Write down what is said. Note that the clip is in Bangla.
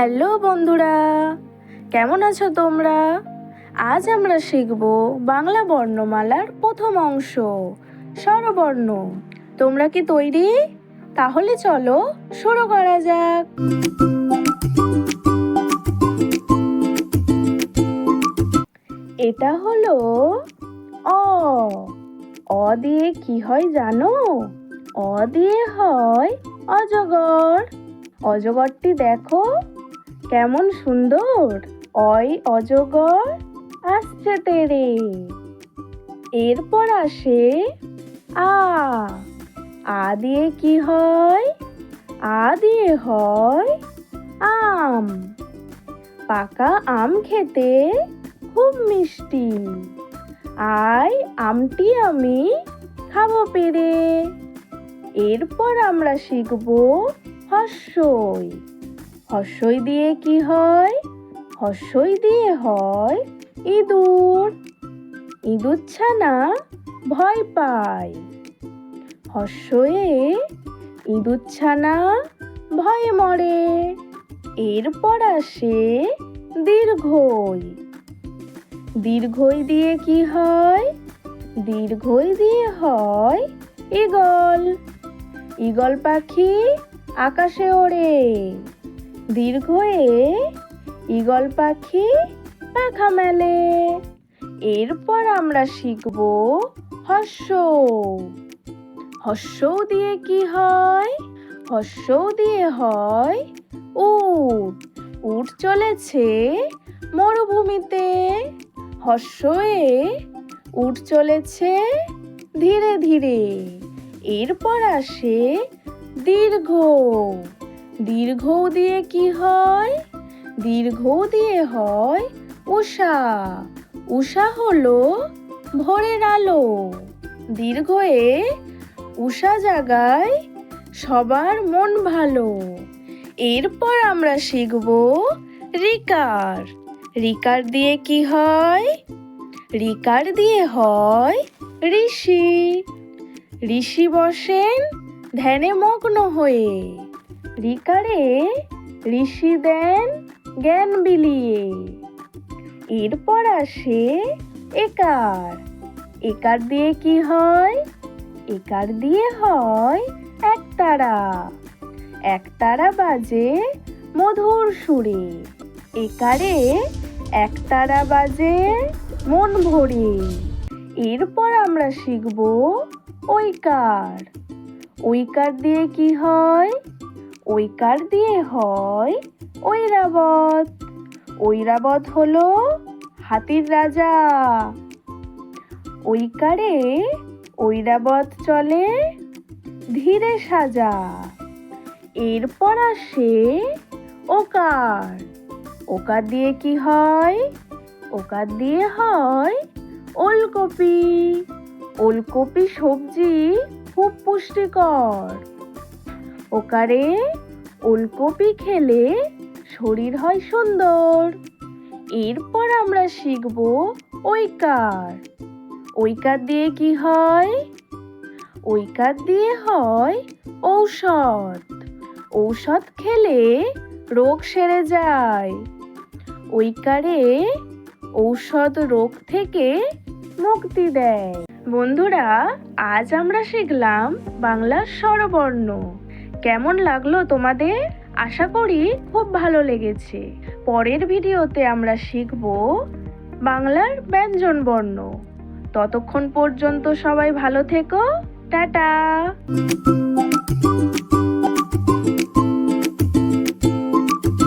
হ্যালো বন্ধুরা, কেমন আছো তোমরা? আজ আমরা শিখব বাংলা বর্ণমালার প্রথম অংশ, স্বরবর্ণ। তোমরা কি তৈরি? তাহলে চলো শুরু করা যাক। এটা হলো অ। অ দিয়ে কি হয় জানো? অ দিয়ে হয় অজগর। অজগরটি দেখো। কেমন সুন্দর। অয় অজগর আসছে তেরে। এরপর আসে আ। আ দিয়ে কি হয়? আ দিয়ে হয় আম। পাকা আম খেতে খুব মিষ্টি। আয় আমটি আমি খাব পেরে। এরপর আমরা শিখব হর্ষই হর্ষই দিয়ে কি হয়? হর্ষই দিয়ে হয় ইঁদুর। ইঁদুর ছানা ভয় পায়। হর্ষয়ে ইঁদুর ছানা ভয়ে মরে। এরপর আসে দীর্ঘই। দীর্ঘই দিয়ে কি হয়? দীর্ঘই দিয়ে হয় ঈগল। ঈগল পাখি আকাশে ওড়ে। দীর্ঘয়ে ঈগল পাখি পাখা মেলে এরপর আমরা শিখব হর্ষ। হর্ষ দিয়ে কি হয়? হর্ষ দিয়ে হয় উট। উট চলেছে মরুভূমিতে। হর্ষয়ে উট চলেছে ধীরে ধীরে। এরপর আসে দীর্ঘ। দীর্ঘ দিয়ে কি হয়? দীর্ঘ দিয়ে হয় উষা। উষা হলো ভোরের আলো। দীর্ঘয়ে উষা জাগায় সবার মন ভালো। এরপর আমরা শিখব রিকার। রিকার দিয়ে কি হয়? রিকার দিয়ে হয় ঋষি। ঋষি বসেন ধ্যানে মগ্ন হয়ে। রিকারে ঋষি দেন জ্ঞান বিলিয়ে। এরপর আসে একার। একার দিয়ে কি হয়? একার দিয়ে হয় একতারা। একতারা বাজে মধুর সুরে। একারে একতারা বাজে মন ভরে। এরপর আমরা শিখব ঐকার। ঐকার দিয়ে কি হয়? ঐকার দিয়ে হয় ঐরাবত। ঐরাবত হলো হাতির রাজা। ওই ঐকারে ঐরাবত চলে ধীরে সাজা। এরপর আসে ওকার। ওকার দিয়ে কি হয়? ওকার দিয়ে হয় ওলকপি। ওলকপি সবজি খুব পুষ্টিকর। ওকারে ওলকপি খেলে শরীর হয় সুন্দর। এরপর আমরা শিখব ঐকার। ঐকার দিয়ে কি হয়? ঐকার দিয়ে হয় ঔষধ। ঔষধ খেলে রোগ সেরে যায়। ঐকারে ঔষধ রোগ থেকে মুক্তি দেয়। বন্ধুরা, আজ আমরা শিখলাম বাংলার স্বরবর্ণ। কেমন লাগল তোমাদের? আশা করি খুব ভালো লেগেছে। পরের ভিডিওতে আমরা শিখব বাংলার ব্যঞ্জন বর্ণ। ততক্ষণ পর্যন্ত সবাই ভালো থেকো। টাটা!